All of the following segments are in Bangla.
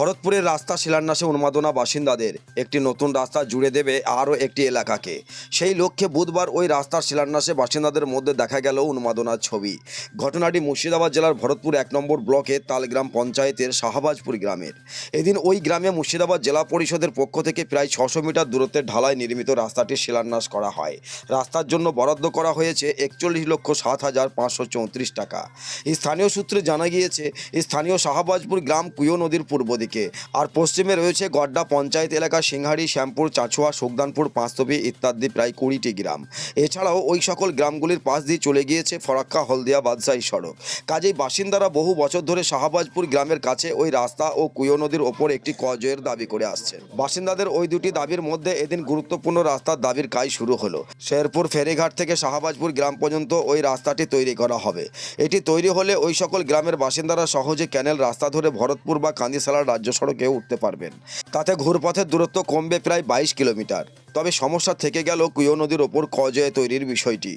ভরতপুরের রাস্তা শিলান্যাসে উন্মাদনা বাসিন্দাদের। একটি নতুন রাস্তা জুড়ে দেবে আরও একটি এলাকাকে। সেই লক্ষ্যে বুধবার ওই রাস্তার শিলান্যাসে বাসিন্দাদের মধ্যে দেখা গেল উন্মাদনার ছবি। ঘটনাটি মুর্শিদাবাদ জেলার ভরতপুর এক নম্বর ব্লকে তালগ্রাম পঞ্চায়েতের শাহবাজপুর গ্রামের। এদিন ওই গ্রামে মুর্শিদাবাদ জেলা পরিষদের পক্ষ থেকে প্রায় ছশো মিটার দূরত্বের ঢালায় নির্মিত রাস্তাটি শিলান্যাস করা হয়। রাস্তার জন্য বরাদ্দ করা হয়েছে একচল্লিশ লক্ষ সাত হাজার পাঁচশো চৌত্রিশ টাকা। স্থানীয় সূত্রে জানা গিয়েছে, স্থানীয় শাহবাজপুর গ্রাম কুয়ো নদীর পূর্ব দিকে। আর পশ্চিমে রয়েছে গড্ডা পঞ্চায়েত এলাকা সিংহারি শ্যামপুর চাচুয়া সুগদানপুর পাঁচতবি ইত্যাদি প্রায় কুড়িটি গ্রাম। এছাড়াও ওই সকল গ্রামগুলির পাশ দিয়ে চলে গিয়েছে ফরাক্কা হলদিয়া বাদশাহী সড়ক। কাজেই বাসিন্দারা বহু বছর ধরে শাহবাজপুর গ্রামের কাছে ওই রাস্তা ও কুয়ো নদীর ওপর একটি কজয়ের দাবি করে আসছে। বাসিন্দাদের ওই দুটি দাবির মধ্যে এদিন গুরুত্বপূর্ণ রাস্তার দাবির কাজ শুরু হলো। শেরপুর ফেরিঘাট থেকে শাহবাজপুর গ্রাম পর্যন্ত ওই রাস্তাটি তৈরি করা হবে। এটি তৈরি হলে ওই সকল গ্রামের বাসিন্দারা সহজে ক্যানেল, রাস্তা ধরে ভরতপুর বা কান্দিসালার রাজ্য সড়কে উঠতে পারবেন। তাতে ঘুরপথের দূরত্ব কমবে প্রায় বাইশ কিলোমিটার। তবে সমস্যা থেকে গেল কুয়ো নদীর ওপর কজয়ে তৈরির বিষয়টি।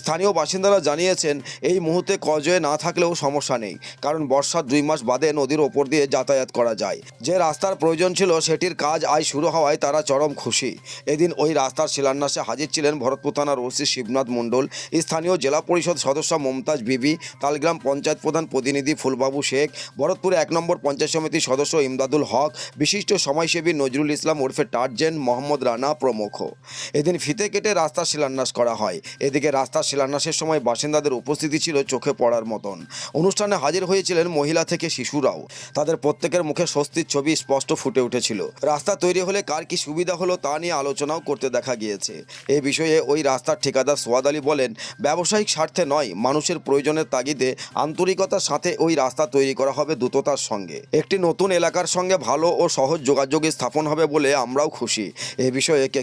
স্থানীয় বাসিন্দারা জানিয়েছেন, এই মুহূর্তে কজয়ে না থাকলেও সমস্যা নেই, কারণ বর্ষার দুই মাস বাদে নদীর ওপর দিয়ে যাতায়াত করা যায়। যে রাস্তার প্রয়োজন ছিল সেটির কাজ আজ শুরু হওয়ায় তারা চরম খুশি। এদিন ওই রাস্তার শিলান্যাসে হাজির ছিলেন ভরতপুর থানার ওসি শিবনাথ মণ্ডল, স্থানীয় জেলা পরিষদ সদস্য মমতাজ বিবি, তালগ্রাম পঞ্চায়েত প্রধান প্রতিনিধি ফুলবাবু শেখ, ভরতপুর এক নম্বর পঞ্চায়েত সমিতির সদস্য ইমদাদুল হক, বিশিষ্ট সমাজসেবী নজরুল ইসলাম ওরফে টার্জেন মোহাম্মদ রানা প্রমুখ। এদিন ফিতে কেটে রাস্তা শিলান্যাস করা হয়। এদিকে রাস্তার শিলান্যাসের সময় বাসিন্দাদের উপস্থিতি ছিল চোখে পড়ার মতন। অনুষ্ঠানে হাজির হয়েছিলেন মহিলা থেকে শিশুরাও। তাদের প্রত্যেকের মুখে স্বস্তির ছবি স্পষ্ট ফুটে উঠেছিল। রাস্তা তৈরি হলে কার কি সুবিধা হলো তা নিয়ে আলোচনাও করতে দেখা গিয়েছে। এ বিষয়ে ওই রাস্তার ঠিকাদার সোয়াদ আলী বলেন, ব্যবসায়িক স্বার্থে নয়, মানুষের প্রয়োজনের তাগিদে আন্তরিকতার সাথে ওই রাস্তা তৈরি করা হবে দ্রুততার সঙ্গে। একটি নতুন এলাকার সঙ্গে ভালো ও সহজ যোগাযোগ স্থাপন হবে বলে আমরাও খুশি। এ বিষয়ে কে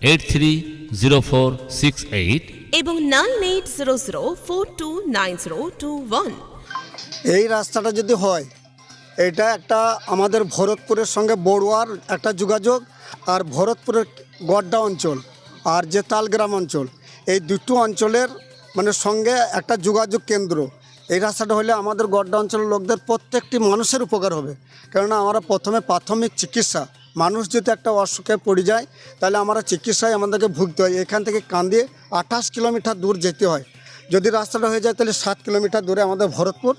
eight three zero four six eight এবং nine eight zero zero four two nine zero two one এই রাস্তাটা যদি হয় এটা একটা আমাদের ভরতপুরের সঙ্গে বড়ুয়ার একটা যোগাযোগ আর ভরতপুরের গড্ডা অঞ্চল আর যে তালগ্রাম অঞ্চল। এই দুটো অঞ্চলের মানে সঙ্গে একটা যোগাযোগ কেন্দ্র। এই রাস্তাটা হলে আমাদের গড্ডা অঞ্চলের লোকদের প্রত্যেকটি মানুষের উপকার হবে। কেননা আমরা প্রথমে প্রাথমিক চিকিৎসা মানুষ যদি একটা অসুখে পড়ে যায় তাহলে আমরা চিকিৎসায় আমাদেরকে ভুগতে হয়। এখান থেকে কান্দিয়ে আঠাশ কিলোমিটার দূর যেতে হয়। যদি রাস্তাটা হয়ে যায় তাহলে সাত কিলোমিটার দূরে আমাদের ভরতপুর।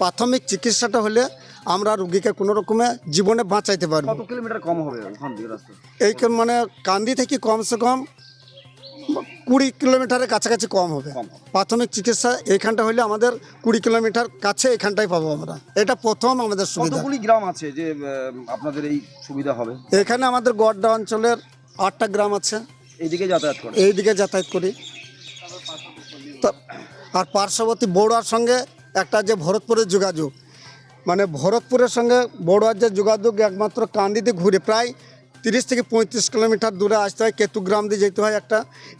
প্রাথমিক চিকিৎসাটা হলে আমরা রুগীকে কোনো রকমে জীবনে বাঁচাইতে পারব। কত কিলোমিটার কম হবে এই মানে কান্দি থেকে কমসে কম কুড়ি কিলোমিটারের কাছাকাছি কম হবে। প্রাথমিক চিকিৎসা এইখানটা হলে আমাদের কুড়ি কিলোমিটার কাছে এখানটাই পাবো আমরা। এটা প্রথম আমাদের সুবিধা। কতগুলি গ্রাম আছে যে আপনাদের এই সুবিধা হবে? এখানে আমাদের গড্ডা অঞ্চলের আটটা গ্রাম আছে। এইদিকে যাতায়াত করে? এই দিকে যাতায়াত করি। তো আর পার্শ্ববর্তী বড়ুয়ার সঙ্গে একটা যে ভরতপুরের যোগাযোগ। মানে ভরতপুরের সঙ্গে বড়ুয়ার যে যোগাযোগ একমাত্র কান্দিতে ঘুরে প্রায় তিরিশ থেকে পঁয়ত্রিশ কিলোমিটার দূরে আসতে হয় কেতুগ্রাম দিয়ে যেতে হয় একটা।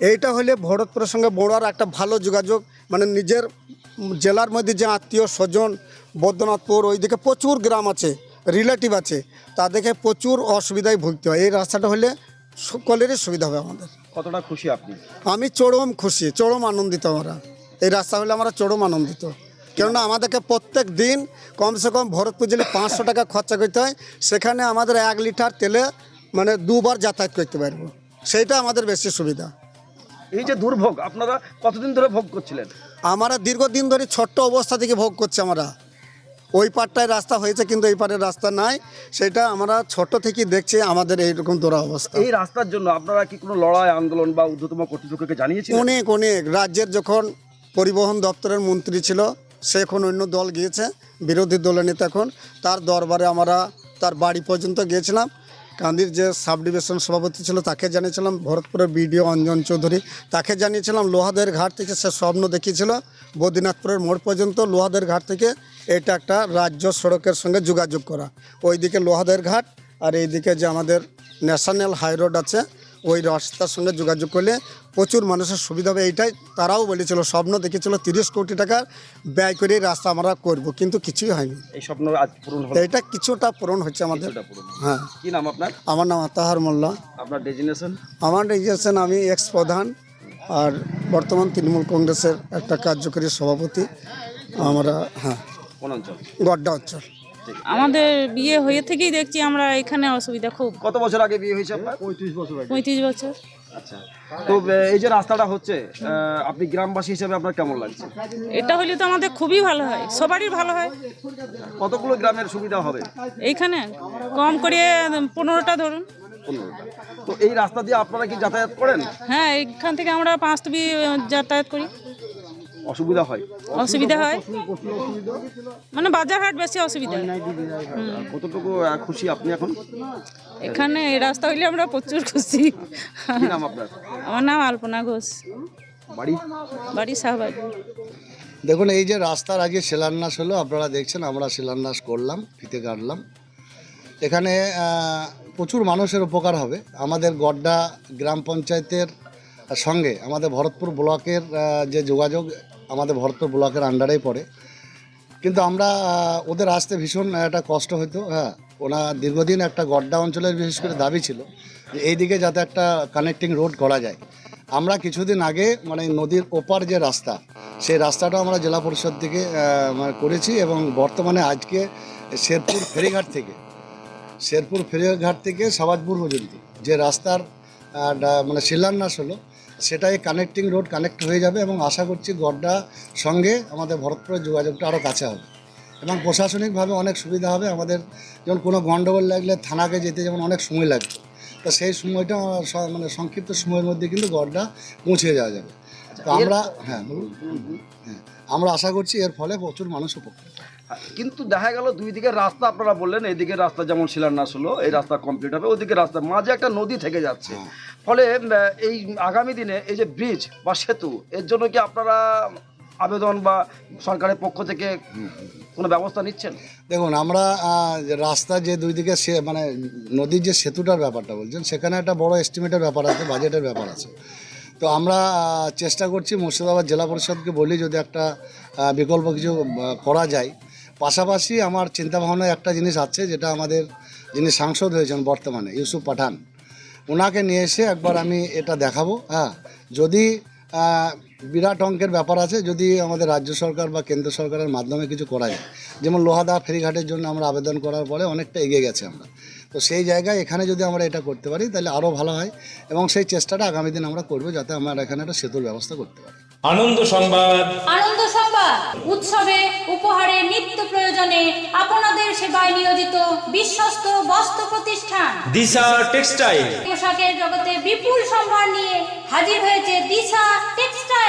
এইটা হলে ভরতপুরের সঙ্গে বড়ার একটা ভালো যোগাযোগ। মানে নিজের জেলার মধ্যে যে আত্মীয় স্বজন বৈদ্যনাথপুর ওইদিকে প্রচুর গ্রাম আছে রিলেটিভ আছে তাদেরকে প্রচুর অসুবিধায় ভুগতে হয়। এই রাস্তাটা হলে সকলেরই সুবিধা হবে আমাদের। কতটা খুশি আপনি? আমি চরম খুশি চরম আনন্দিত আমরা। এই রাস্তা হলে আমরা চরম আনন্দিত। কেননা আমাদেরকে প্রত্যেক দিন কমসে কম ভরতপুর জেলে পাঁচশো টাকা খরচা করতে হয়। সেখানে আমাদের এক লিটার তেলে মানে দুবার যাতায়াত করতে পারব। সেইটা আমাদের বেশি সুবিধা। এই যে দুর্ভোগ আপনারা কতদিন ধরে ভোগ করছিলেন? আমরা দীর্ঘদিন ধরে ছোট্ট অবস্থা থেকে ভোগ করছি আমরা। ওই পারটায় রাস্তা হয়েছে কিন্তু এই পারের রাস্তা নাই। সেটা আমরা ছোট থেকেই দেখছি আমাদের এইরকম দোরা অবস্থা। এই রাস্তার জন্য আপনারা কি কোনো লড়াই আন্দোলন বা ঊর্ধ্বতম কর্তৃপক্ষকে জানিয়েছিলেন? অনেক অনেক। রাজ্যের যখন পরিবহন দপ্তরের মন্ত্রী ছিল সে এখন অন্য দল গিয়েছে বিরোধী দলের নেতা এখন। তার দরবারে আমরা তার বাড়ি পর্যন্ত গিয়েছিলাম। কান্দির যে সাব ডিভিশন সভাপতি ছিল, তাকে জানিয়েছিলাম, ভরতপুরের বিডিও অঞ্জন চৌধুরী। তাকে জানিয়েছিলাম, লোহাদের ঘাট থেকে সে স্বপ্ন দেখিয়েছিল, বদ্রীনাথপুরের মোড় পর্যন্ত লোহাদের ঘাট থেকে এটা একটা রাজ্য সড়কের সঙ্গে যোগাযোগ করা। ওইদিকে লোহাদের ঘাট, আর এইদিকে যে আমাদের ন্যাশনাল হাইরোড আছে ওই রাস্তার সঙ্গে যোগাযোগ করলে প্রচুর মানুষের সুবিধা হবে এইটাই তারাও বলেছিল। স্বপ্ন দেখেছিল তিরিশ কোটি টাকা ব্যয় করে রাস্তা আমরা করব কিন্তু কিছুই হয়নি। এই স্বপ্ন আজ পূরণ হলো? এটা কিছুটা পূরণ হচ্ছে আমাদের। কিছুটা পূরণ হ্যাঁ। কি নাম আপনার? আমার নাম আতাহার মোল্লা। আপনার ডেজিনেশন? আমার রেজিস্ট্রেশন আমি এক্স প্রধান আর বর্তমান তৃণমূল কংগ্রেসের একটা কার্যকরী সভাপতি। আমরা হ্যাঁ। কোন অঞ্চল? গড্ডা অঞ্চল। আমাদের বিয়ে হয়ে থেকেই দেখছি আমরা এখানে অসুবিধা খুব। কত বছর আগে বিয়ে হয়েছে আপনার? পঁয়ত্রিশ বছর আগে। পঁয়ত্রিশ বছর। আচ্ছা। তো এই যে রাস্তাটা হচ্ছে আপনি গ্রামবাসী হিসেবে আপনার কেমন লাগছে? এটা হলে তো আমাদের খুবই ভালো হয় সবারই ভালো হয়। কতগুলো গ্রামের সুবিধা হবে? এইখানে কম করে পনেরোটা ধরুন। তো এই রাস্তা দিয়ে আপনারা কি যাতায়াত করেন? হ্যাঁ এইখান থেকে আমরা পাঁচটবি যাতায়াত করি। অসুবিধা হয়। অসুবিধা হয়? মানে বাজার হাট বেশি অসুবিধা। কতটুকু খুশি আপনি এখন? এখানে এই রাস্তা হইলে আমরা প্রচুর খুশি। নাম আপনার? আমার নাম আলপনা ঘোষ। বাড়ি? বাড়ি শাহবাগ। দেখুন এই যে রাস্তার আগে শিলান্যাস হলো আপনারা দেখছেন আমরা শিলান্যাস করলাম ফিতে কাটলাম। এখানে প্রচুর মানুষের উপকার হবে। আমাদের গড্ডা গ্রাম পঞ্চায়েতের সঙ্গে আমাদের ভরতপুর ব্লকের যে যোগাযোগ আমাদের ভরতপুর ব্লকের আন্ডারেই পড়ে। কিন্তু আমরা ওদের আসতে ভীষণ একটা কষ্ট হতো হ্যাঁ। ওনা দীর্ঘদিন একটা গড্ডা অঞ্চলের বিশেষ করে দাবি ছিল যে এই দিকে যাতে একটা কানেক্টিং রোড করা যায়। আমরা কিছুদিন আগে মানে নদীর ওপার যে রাস্তা, সেই রাস্তাটা আমরা জেলা পরিষদ থেকে মানে করেছি এবং বর্তমানে আজকে শেরপুর ফেরিঘাট থেকে, শেরপুর ফেরিঘাট থেকে সাবাজপুর পর্যন্ত যে রাস্তার মানে শিলান্যাস হলো সেটাই কানেক্টিং রোড কানেক্ট হয়ে যাবে এবং আশা করছি গড্ডা সঙ্গে আমাদের ভরতপুরের যোগাযোগটা আরও কাছে হবে। এবং প্রশাসনিকভাবে অনেক সুবিধা হবে আমাদের যেমন কোনো গণ্ডগোল লাগলে থানাকে যেতে যেমন অনেক সময় লাগবে। তা সেই সময়টা মানে সংক্ষিপ্ত সময়ের মধ্যে কিন্তু গড্ডা পৌঁছে যাওয়া যাবে। তো আমরা হ্যাঁ বলুন। হ্যাঁ। আমরা আশা করছি এর ফলে প্রচুর মানুষ উপকৃত কিন্তু দেখা গেল দুই দিকের রাস্তা আপনারা বললেন এইদিকে রাস্তা যেমন শিলান্যাস হলো এই রাস্তা কমপ্লিট হবে ওইদিকে রাস্তা মাঝে একটা নদী থেকে যাচ্ছে। ফলে এই আগামী দিনে এই যে ব্রিজ বা সেতু এর জন্য কি আপনারা আবেদন বা সরকারের পক্ষ থেকে কোনো ব্যবস্থা নিচ্ছেন? দেখুন আমরা রাস্তা যে দুই দিকে সে মানে নদীর যে সেতুটার ব্যাপারটা বলছেন সেখানে একটা বড় এস্টিমেটের ব্যাপার আছে বাজেটের ব্যাপার আছে। তো আমরা চেষ্টা করছি মুর্শিদাবাদ জেলা পরিষদকে বলি যদি একটা বিকল্প কিছু করা যায়। পাশাপাশি আমার চিন্তাভাবনায় একটা জিনিস আছে, যেটা আমাদের যিনি সাংসদ হয়েছেন বর্তমানে, ইউসুফ পাঠান ওনাকে নিয়ে এসে একবার আমি এটা দেখাবো হ্যাঁ। যদি বিরাট অঙ্কের ব্যাপার আছে, যদি আমাদের রাজ্য সরকার বা কেন্দ্র সরকারের মাধ্যমে কিছু করা যায়। যেমন লোহাদা ফেরিঘাটের জন্য আমরা আবেদন করার পরে অনেকটা এগিয়ে গেছে আমরা। তো সেই জায়গায় এখানে যদি আমরা এটা করতে পারি তাহলে আরও ভালো হয় এবং সেই চেষ্টাটা আগামী দিন আমরা করব যাতে আমরা এখানে একটা সেতুর ব্যবস্থা করতে পারি। আনন্দ সংবাদ। আনন্দ সংবাদ। উৎসবে উপহারে নিত্য প্রয়োজনে আপনাদের সেবায় নিয়োজিত বিশ্বস্ত বস্ত্র প্রতিষ্ঠান। দিশা টেক্সটাইল। পোশাকের জগতে বিপুল সম্ভার নিয়ে হাজির হয়েছে দিশা